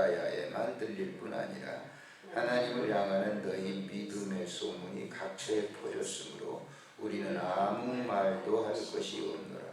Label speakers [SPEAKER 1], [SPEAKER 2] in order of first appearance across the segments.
[SPEAKER 1] 히말라야에만 들릴 뿐 아니라 하나님을 향하는 너희 믿음의 소문이 각처에 퍼졌으므로 우리는 아무 말도 할 것이 없노라.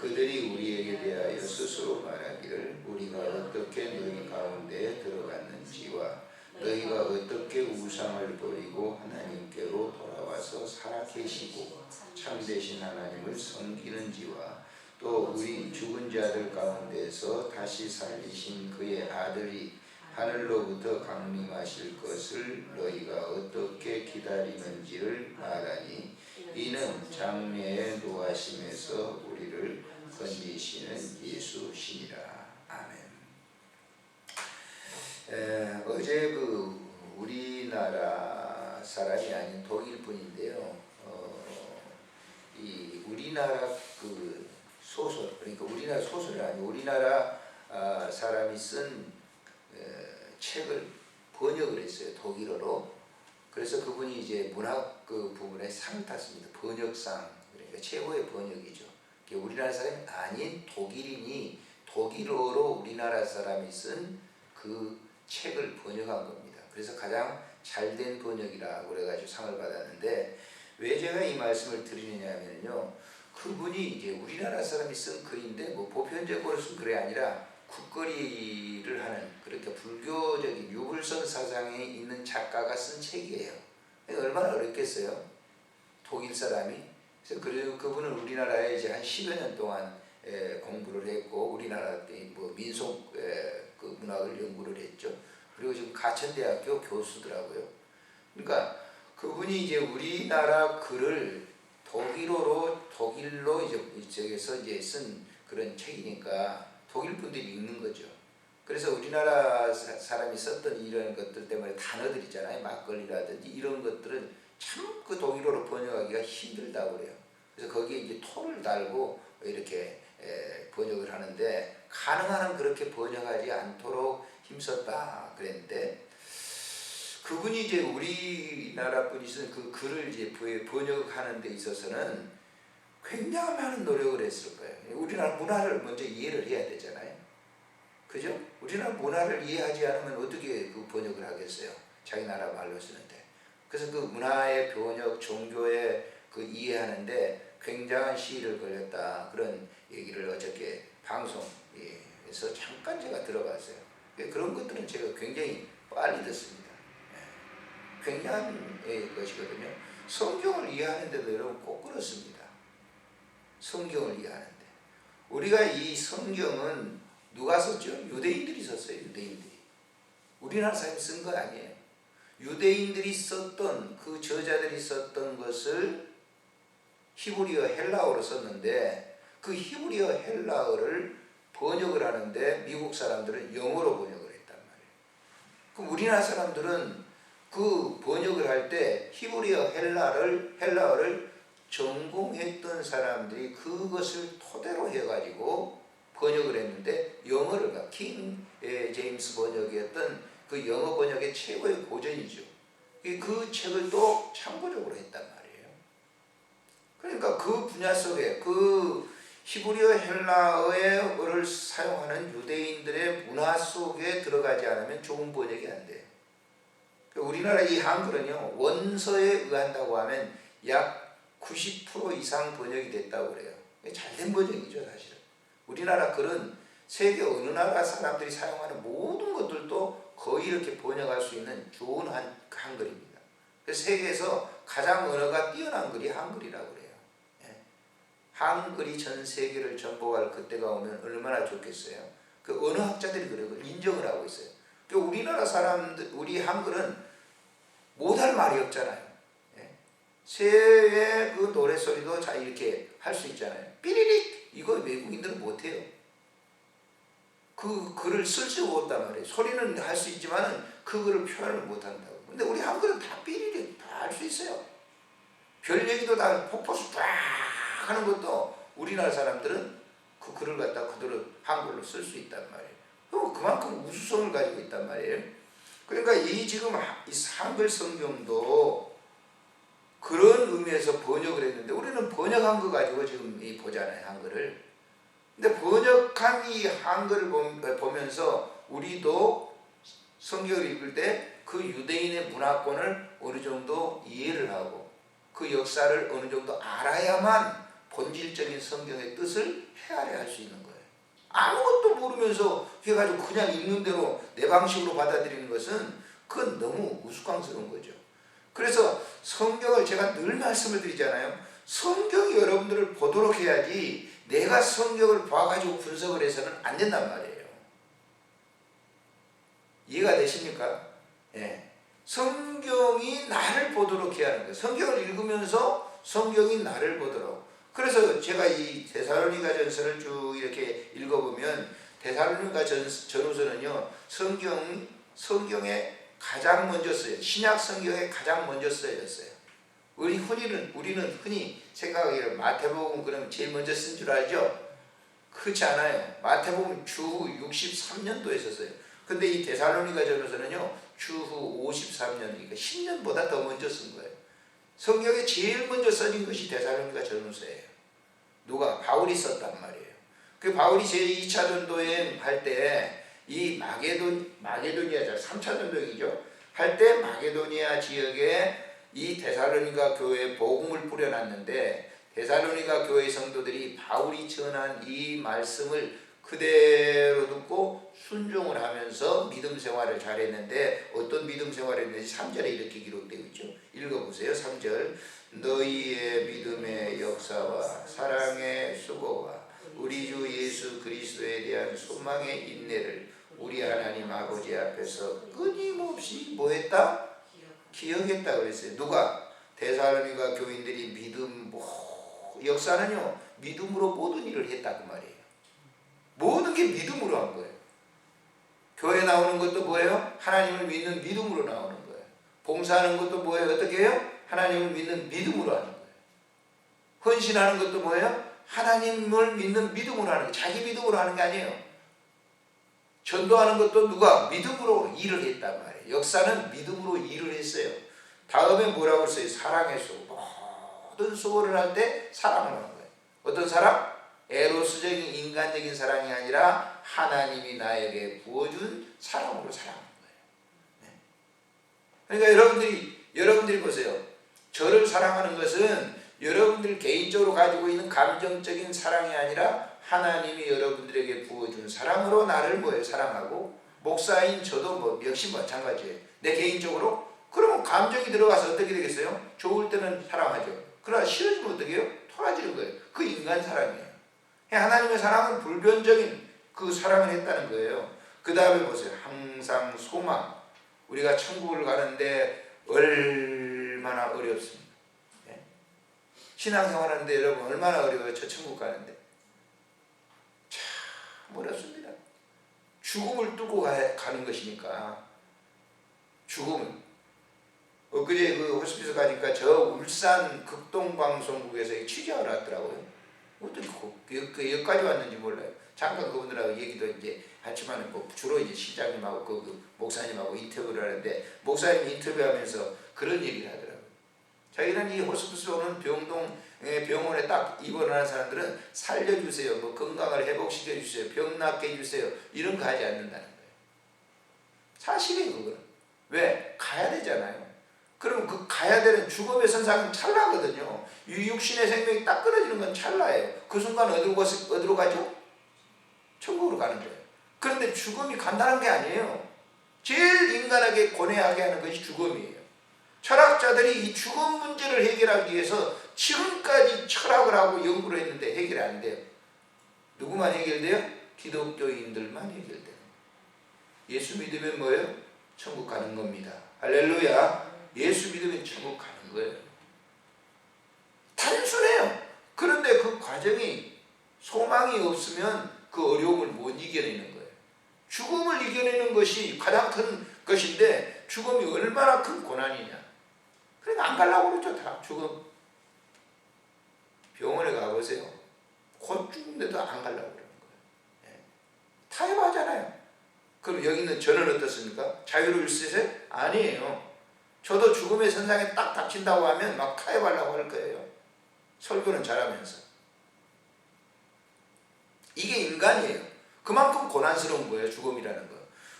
[SPEAKER 1] 그들이 우리에게 대하여 스스로 말하기를 우리가 어떻게 너희 가운데에 들어갔는지와 너희가 어떻게 우상을 버리고 하나님께로 돌아와서 살아 계시고 참되신 하나님을 섬기는지와 또 우리 죽은 자들 가운데서 다시 살리신 그의 아들이 하늘로부터 강림하실 것을 너희가 어떻게 기다리는지를 말하니 이는 장래의 노하심에서 우리를 건지시는 예수시니라. 아멘. 에, 어제 그 우리나라 사람이 아닌 독일 분인데요. 어, 이 우리나라 그 소설 그러니까 우리나라 소설이 아니고 우리나라 아, 사람이 쓴 에, 책을 번역을 했어요 독일어로. 그래서 그분이 이제 문학 그 부분에 상을 탔습니다. 번역상 그러니까 최고의 번역이죠. 우리나라 사람이 아닌 독일인이 독일어로 우리나라 사람이 쓴 그 책을 번역한 겁니다. 그래서 가장 잘된 번역이라고 그래가지고 상을 받았는데 왜 제가 이 말씀을 드리느냐면요. 그분이 이제 우리나라 사람이 쓴 글인데 뭐 보편적으로 쓴 글이 아니라 국거리를 하는 그렇게 불교적인 유불선 사상에 있는 작가가 쓴 책이에요. 얼마나 어렵겠어요? 독일 사람이. 그래서 그리고 그분은 우리나라에 이제 한 10여 년 동안 에, 공부를 했고 우리나라 뭐 민속 에, 그 문학을 연구를 했죠. 그리고 지금 가천대학교 교수더라고요. 그러니까 그분이 이제 우리나라 글을 독일어로 독일로 이제 이쪽에서 이제 쓴 그런 책이니까 독일 분들이 읽는 거죠. 그래서 우리나라 사람이 썼던 이런 것들 때문에 단어들 있잖아요. 막걸리라든지 이런 것들은 참 그 독일어로 번역하기가 힘들다고 그래요. 그래서 거기에 이제 토를 달고 이렇게 번역을 하는데 가능한 한 그렇게 번역하지 않도록 힘썼다 그랬는데 그분이 이제 우리나라 분이 쓴그 글을 이제 번역하는 데 있어서는 굉장히 많은 노력을 했을 거예요. 우리나라 문화를 먼저 이해를 해야 되잖아요. 그죠? 우리나라 문화를 이해하지 않으면 어떻게 그 번역을 하겠어요? 자기 나라 말로 쓰는데. 그래서 그 문화의 번역, 종교의 그 이해하는데 굉장한 시일을 걸렸다. 그런 얘기를 어저께 방송에서 잠깐 제가 들어봤어요. 그런 것들은 제가 굉장히 빨리 듣습니다. 예. 굉장한 것이거든요. 성경을 이해하는데도 여러분 꼭 그렇습니다. 성경을 이해하는데. 우리가 이 성경은 누가 썼죠? 유대인들이 썼어요. 유대인들이. 우리나라 사람이 쓴 거 아니에요. 유대인들이 썼던 그 저자들이 썼던 것을 히브리어 헬라어로 썼는데 그 히브리어 헬라어를 번역을 하는데 미국 사람들은 영어로 번역을 했단 말이에요. 그럼 우리나라 사람들은 그 번역을 할 때 히브리어 헬라를 헬라어를 전공했던 사람들이 그것을 토대로 해가지고 번역을 했는데 영어를 킹 제임스 번역이었던 그 영어 번역의 최고의 고전이죠. 그 책을 또 참고적으로 했단 말이에요. 그러니까 그 분야 속에 그 히브리어 헬라어를 사용하는 유대인들의 문화 속에 들어가지 않으면 좋은 번역이 안 돼요. 우리나라 이 한글은요 원서에 의한다고 하면 약 90% 이상 번역이 됐다고 그래요. 잘된 번역이죠 사실은. 우리나라 글은 세계 어느 나라 사람들이 사용하는 모든 것들도 거의 이렇게 번역할 수 있는 좋은 한, 한글입니다. 세계에서 가장 언어가 뛰어난 글이 한글이라고 그래요. 예. 한글이 전 세계를 정복할 그때가 오면 얼마나 좋겠어요. 그 언어학자들이 그래요. 인정을 하고 있어요. 그 우리나라 사람들, 우리 한글은 못할 말이 없잖아요. 예. 새의 그 노래소리도 자 이렇게 할 수 있잖아요. 삐리릭 이거 외국인들은 못해요. 그 글을 쓸 수 없단 말이에요. 소리는 할 수 있지만은 그 글을 표현을 못한다고. 근데 우리 한글은 다 삐리릭 다 할 수 있어요. 별 얘기도 다 폭포수 쫙 하는 것도 우리나라 사람들은 그 글을 갖다 그대로 한글로 쓸 수 있단 말이에요. 그만큼 우수성을 가지고 있단 말이에요. 그러니까 이 지금 이 한글 성경도 그런 의미에서 번역을 했는데 우리는 번역한 거 가지고 지금 이 보잖아요 한글을. 근데 번역한 이 한글을 보면서 우리도 성경을 읽을 때 그 유대인의 문화권을 어느 정도 이해를 하고 그 역사를 어느 정도 알아야만 본질적인 성경의 뜻을 헤아려 할 수 있는 거예요. 아무것도 모르면서 해가지고 그냥 읽는 대로 내 방식으로 받아들이는 것은 그건 너무 우스꽝스러운 거죠. 그래서 성경을 제가 늘 말씀을 드리잖아요. 성경이 여러분들을 보도록 해야지 내가 성경을 봐가지고 분석을 해서는 안 된단 말이에요. 이해가 되십니까? 예. 성경이 나를 보도록 해야 하는 거예요. 성경을 읽으면서 성경이 나를 보도록. 그래서 제가 이 데살로니가 전서를 쭉 이렇게 읽어보면 전후서는요 성경 성경에 가장 먼저 써요. 신약 성경에 가장 먼저 쓰여졌어요. 우리 흔히는 우리는 흔히 생각하기를 마태복음 그럼 제일 먼저 쓴 줄 알죠? 그렇지 않아요. 마태복음 주후 63년도에 썼어요. 근데 이 데살로니가 전서는요 주후 53년, 그러니까 10년보다 더 먼저 쓴 거예요. 성경에 제일 먼저 써진 것이 데살로니가 전서예요. 누가 바울이 썼단 말이에요. 그 바울이 제 2차 전도 여행 할때 이 마게돈 마게도니아 3차 전도이죠. 할 때 마게도니아 지역에 이 데살로니가 교회에 복음을 뿌려놨는데 데살로니가 교회 성도들이 바울이 전한 이 말씀을 그대로 듣고 순종을 하면서 믿음 생활을 잘했는데 어떤 믿음 생활을 했는지 3절에 이렇게 기록되어 있죠. 읽어보세요. 3절 너희의 믿음의 역사와 사랑의 수고와 우리 주 예수 그리스도에 대한 소망의 인내를 우리 하나님 아버지 앞에서 끊임없이 뭐했다? 기억했다 그랬어요. 누가? 데살로니가 교인들이 믿음 뭐 역사는요 믿음으로 모든 일을 했다 그 말이에요. 모든 게 믿음으로 한 거예요. 교회 나오는 것도 뭐예요? 하나님을 믿는 믿음으로 나오는 거예요. 봉사하는 것도 뭐예요? 어떻게 해요? 하나님을 믿는 믿음으로 하는 거예요. 헌신하는 것도 뭐예요? 하나님을 믿는 믿음으로 하는 거예요. 자기 믿음으로 하는 게 아니에요. 전도하는 것도 누가 믿음으로 일을 했단 말이에요. 역사는 믿음으로 일을 했어요. 다음에 뭐라고 했어요? 사랑의 수. 모든 수고를 할 때 사랑을 하는 거예요. 어떤 사랑? 에로스적인 인간적인 사랑이 아니라 하나님이 나에게 부어준 사랑으로 사랑하는 거예요. 네. 그러니까 여러분들이 여러분들이 보세요. 저를 사랑하는 것은 여러분들 개인적으로 가지고 있는 감정적인 사랑이 아니라 하나님이 여러분들에게 부어준 사랑으로 나를 뭐예요? 사랑하고 목사인 저도 뭐 역시 마찬가지예요. 내 개인적으로 그러면 감정이 들어가서 어떻게 되겠어요? 좋을 때는 사랑하죠. 그러나 싫어지면 어떻게 해요? 토라지는 거예요. 그 인간 사랑이에요. 하나님의 사랑은 불변적인 그 사랑을 했다는 거예요. 그 다음에 보세요. 항상 소망. 우리가 천국을 가는데 얼 마나 어렵습니다. 예? 신앙생활 하는데 여러분 얼마나 어려워요. 저 천국 가는데. 참 어렵습니다. 죽음을 뚫고 가, 는 것이니까. 죽음을. 엊그제 그 호스피스 가니까 저 울산 극동방송국에서 취재하러 왔더라고요. 어떻게 그, 그 여기까지 왔는지 몰라요. 잠깐 그분들하고 얘기도 이제 하지만 뭐 주로 이제 시장님하고 그, 그 목사님하고 인터뷰를 하는데 목사님 인터뷰하면서 그런 얘기를 하더라고요. 자기는 이 호스피스 오는 병동 병원에 딱 입원하는 사람들은 살려주세요. 뭐 건강을 회복시켜 주세요. 병 낫게 해주세요. 이런 거 하지 않는다는 거예요. 사실이에요, 그거는. 왜? 가야 되잖아요. 그럼 그 가야 되는 죽음의 선상은 찰나거든요. 이 육신의 생명이 딱 끊어지는 건 찰나예요. 그 순간 어디로, 가서, 어디로 가죠? 천국으로 가는 거예요. 그런데 죽음이 간단한 게 아니에요. 제일 인간에게 고뇌하게 하는 것이 죽음이에요. 철학자들이 이 죽음 문제를 해결하기 위해서 지금까지 철학을 하고 연구를 했는데 해결이 안 돼요. 누구만 해결돼요? 기독교인들만 해결돼요. 예수 믿으면 뭐예요? 천국 가는 겁니다. 할렐루야. 예수 믿으면 천국 가는 거예요. 단순해요. 그런데 그 과정이 소망이 없으면 그 어려움을 못 이겨내는 거예요. 죽음을 이겨내는 것이 가장 큰 것인데 죽음이 얼마나 큰 고난이냐. 그러니까 안 가려고 그러죠, 다. 죽음. 병원에 가보세요. 곧 죽는데도 안 가려고 그러는 거예요. 예. 타협하잖아요. 그럼 여기 있는 저는 어떻습니까? 자유를 쓰세요? 아니에요. 저도 죽음의 선상에 딱 닥친다고 하면 막 타협하려고 할 거예요. 설교는 잘하면서. 이게 인간이에요. 그만큼 고난스러운 거예요. 죽음이라는 거.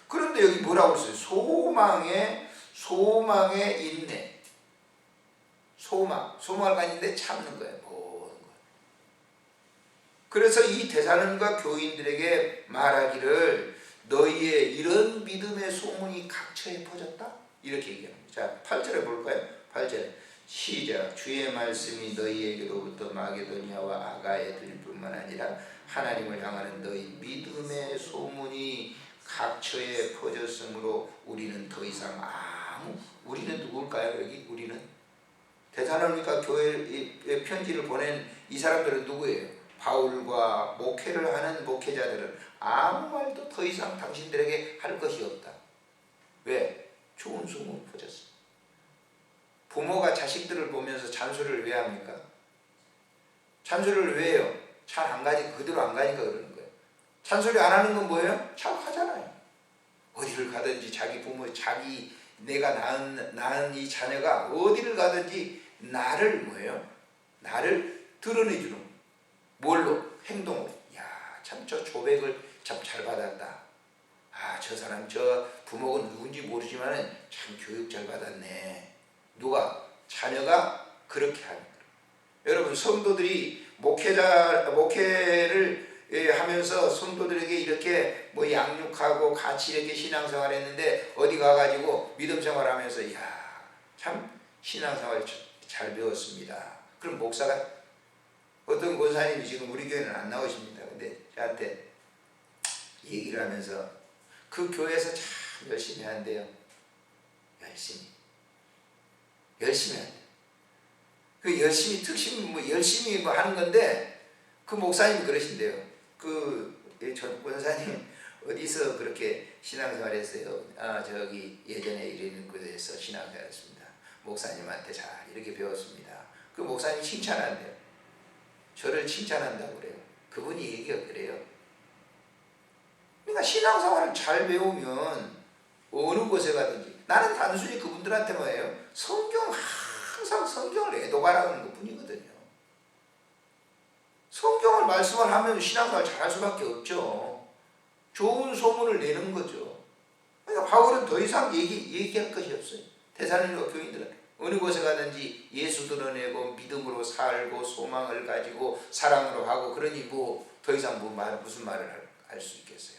[SPEAKER 1] 그런데 여기 뭐라고 했어요? 소망에 소망에 있네. 소망, 소망을 가진데 참는 거예요. 모든 거. 그래서 이 대사님과 교인들에게 말하기를 너희의 이런 믿음의 소문이 각처에 퍼졌다. 이렇게 얘기합니다. 자, 8절에 볼까요? 8절에 시작. 주의 말씀이 너희에게로부터 마게도니아와 아가에 들릴 뿐만 아니라 하나님을 향하는 너희 믿음의 소문이 각처에 퍼졌으므로 우리는 더 이상 아무 우리는 누굴까요 여기? 우리는? 대사로니까 교회에 편지를 보낸 이 사람들은 누구예요? 바울과 목회를 하는 목회자들은 아무 말도 더 이상 당신들에게 할 것이 없다. 왜? 좋은 소문 퍼졌어 부모가 자식들을 보면서 잔소리를 왜 합니까 잔소리를 왜 해요 잘 안 가니까 그대로 안 가니까 그러는 거예요 잔소리 안 하는 건 뭐예요 잘 하잖아요 어디를 가든지 자기 부모 자기 내가 낳은 낳은 이 자녀가 어디를 가든지 나를 뭐예요? 나를 드러내 주는 뭘로 행동으로. 야, 참 저 조백을 참 잘 받았다. 아, 저 사람 저 부모가 누군지 모르지만은 참 교육 잘 받았네. 누가 자녀가 그렇게 하는 거예요. 여러분 성도들이 목회자 목회를 예, 하면서 성도들에게 이렇게 뭐 양육하고 같이 이렇게 신앙생활 했는데 어디 가가지고 믿음 생활 하면서 이야 참 신앙생활 잘 배웠습니다. 그럼 목사가 어떤 권사님이 지금 우리 교회는 안 나오십니다. 근데 저한테 얘기를 하면서 그 교회에서 참 열심히 한대요. 열심히 열심히 한대. 그 열심히 특심 뭐 열심히 뭐 하는 건데 그 목사님이 그러신대요. 그 전 권사님 어디서 그렇게 신앙생활 했어요? 아 저기 예전에 이런 곳에서 신앙생활 했습니다. 목사님한테 잘 이렇게 배웠습니다. 그 목사님 칭찬한대요. 저를 칭찬한다고 그래요. 그분이 얘기가 그래요. 그러니까 신앙생활을 잘 배우면 어느 곳에 가든지 나는 단순히 그분들한테 뭐예요? 성경 항상 성경을 애도가라는 것 뿐이거든요. 성경을 말씀을 하면 신앙생활 잘할 수밖에 없죠. 좋은 소문을 내는 거죠. 그러니까 바울은 더 이상 얘기, 얘기할 것이 없어요. 대사님과 교인들은 어느 곳에 가든지 예수 드러내고 믿음으로 살고 소망을 가지고 사랑으로 하고 그러니 뭐 더 이상 뭐 말, 무슨 말을 할 수 있겠어요.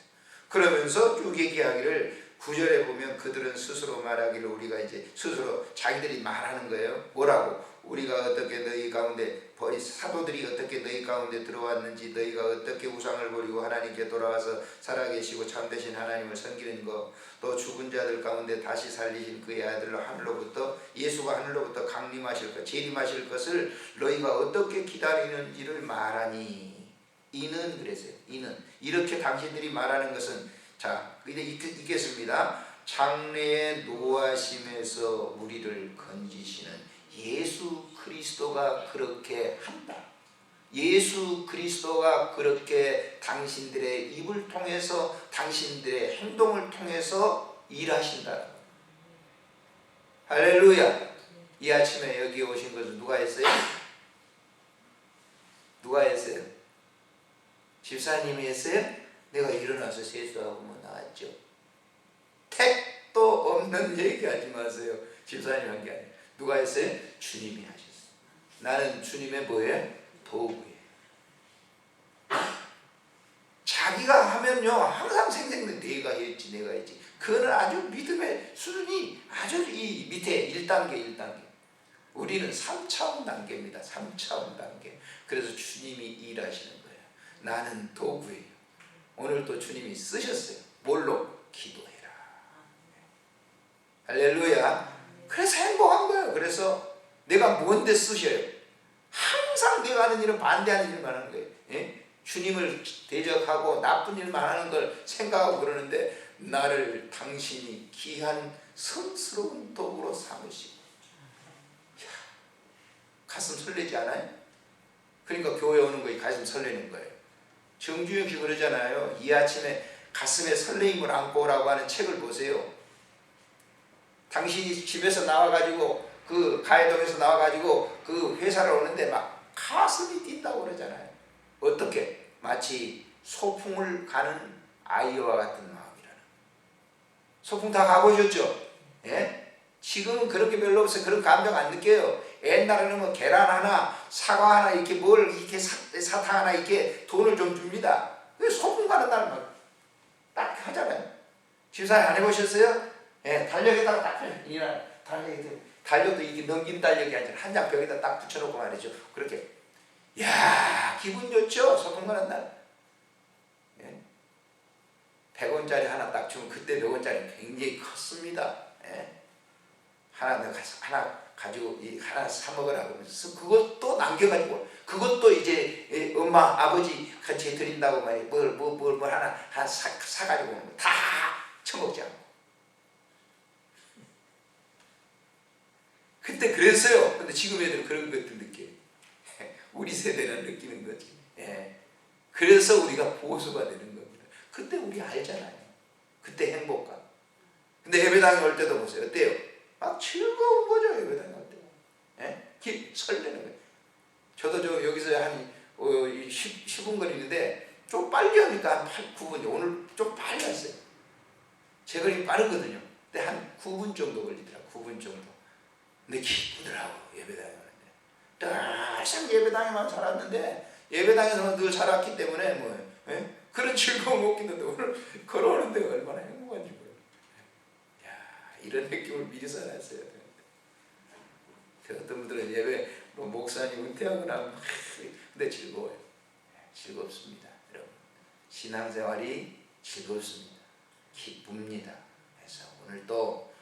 [SPEAKER 1] 그러면서 쭉 얘기하기를 구절에 보면 그들은 스스로 말하기를 우리가 이제 스스로 자기들이 말하는 거예요. 뭐라고? 우리가 어떻게 너희 가운데 버리 사도들이 어떻게 너희 가운데 들어왔는지 너희가 어떻게 우상을 버리고 하나님께 돌아와서 살아계시고 참되신 하나님을 섬기는 것 또 죽은 자들 가운데 다시 살리신 그의 아들로 하늘로부터 예수가 하늘로부터 강림하실 것 재림하실 것을 너희가 어떻게 기다리는지를 말하니 이는 그랬어요 이는 이렇게 당신들이 말하는 것은 자 이제 읽겠습니다 장래의 노하심에서 우리를 건지시는 예수 그리스도가 그렇게 한다. 예수 그리스도가 그렇게 당신들의 입을 통해서 당신들의 행동을 통해서 일하신다. 할렐루야. 이 아침에 여기 오신 것은 누가 했어요? 누가 했어요? 집사님이 했어요? 내가 일어나서 세수하고 뭐 나왔죠. 택도 없는 얘기하지 마세요. 집사님 한 게 아니에요. 누가 했어요? 주님이 하셨어요. 나는 주님의 뭐예요? 도구예요. 자기가 하면요 항상 생생된 내가 했지 내가 했지 그거는 아주 믿음의 수준이 아주 이 밑에 1단계 1단계 우리는 3차원 단계입니다 3차원 단계 그래서 주님이 일하시는 거예요 나는 도구예요 오늘도 주님이 쓰셨어요 뭘로? 기도해라 할렐루야 그래서 행복한 거예요 그래서 내가 뭔데 쓰셔요 항상 내가 하는 일은 반대하는 일만 하는 거예요 예? 주님을 대적하고 나쁜 일만 하는 걸 생각하고 그러는데 나를 당신이 귀한 성스러운 도구로 삼으시고 가슴 설레지 않아요? 그러니까 교회 오는 거에 가슴 설레는 거예요. 정주영 씨 그러잖아요. 이 아침에 가슴에 설레임을 안고 오라고 하는 책을 보세요. 당신이 집에서 나와가지고 그 가해동에서 나와가지고 그 회사를 오는데 막 가슴이 뛴다고 그러잖아요. 어떻게? 마치 소풍을 가는 아이와 같은 마음이라는. 소풍 다 가보셨죠? 예? 지금은 그런 게 별로 없어요. 그런 감정 안 느껴요. 옛날에는 뭐 계란 하나, 사과 하나 이렇게 뭘 이렇게 사, 사탕 하나 이렇게 돈을 좀 줍니다. 그 소풍 가는 날만 딱 하잖아요. 집사님 안 해보셨어요? 예, 달력에다가 딱 해. 이날 달력에 달력도 이게 넘긴 달력이 아니라 한 장 벽에다 딱 붙여놓고 말이죠. 그렇게 야 기분 좋죠 소풍 가는 날. 예? 100원짜리 하나 딱 주면 그때 100원짜리 굉장히 컸습니다. 예? 하나 내가 하나 가지고 이 하나 사 먹으라고 하면서 그것도 남겨가지고 그것도 이제 예, 엄마 아버지 같이 드린다고 말이 뭘뭐뭘 뭘 하나 한 사 사가지고 오는 거다 처먹지 않고 그때 그랬어요. 근데 지금 애들은 그런 것들 느껴. 우리 세대는 느끼는 거지. 예. 그래서 우리가 보수가 되는 겁니다. 그때 우리 알잖아요. 그때 행복감. 근데 예배당에 올 때도 보세요. 어때요? 막 즐거운 거죠. 예배당에 올 때. 예? 기, 설레는 거예요. 저도 저 여기서 한 어, 10, 10분 거리는데 좀 빨리 하니까 한 8, 9분. 오늘 좀 빨리 왔어요. 제 걸음이 빠르거든요. 근데 한 9분 정도 걸리더라. 9분 정도. 근데 기쁘더라고 예배당에. 항상 예배당에만 살았는데 예배당에서만 늘 살았기 때문에 뭐 예? 그런 즐거움 없겠는데 오늘 걸어오는 데가 얼마나 행복한지 이런 느낌을 미리 살았어야 되는데. 그 어떤 분들은 예배 뭐 목사님 은퇴하거나 막 근데 즐거워요. 예, 즐겁습니다, 여러분. 신앙생활이 즐겁습니다. 기쁩니다. 그래서 오늘 또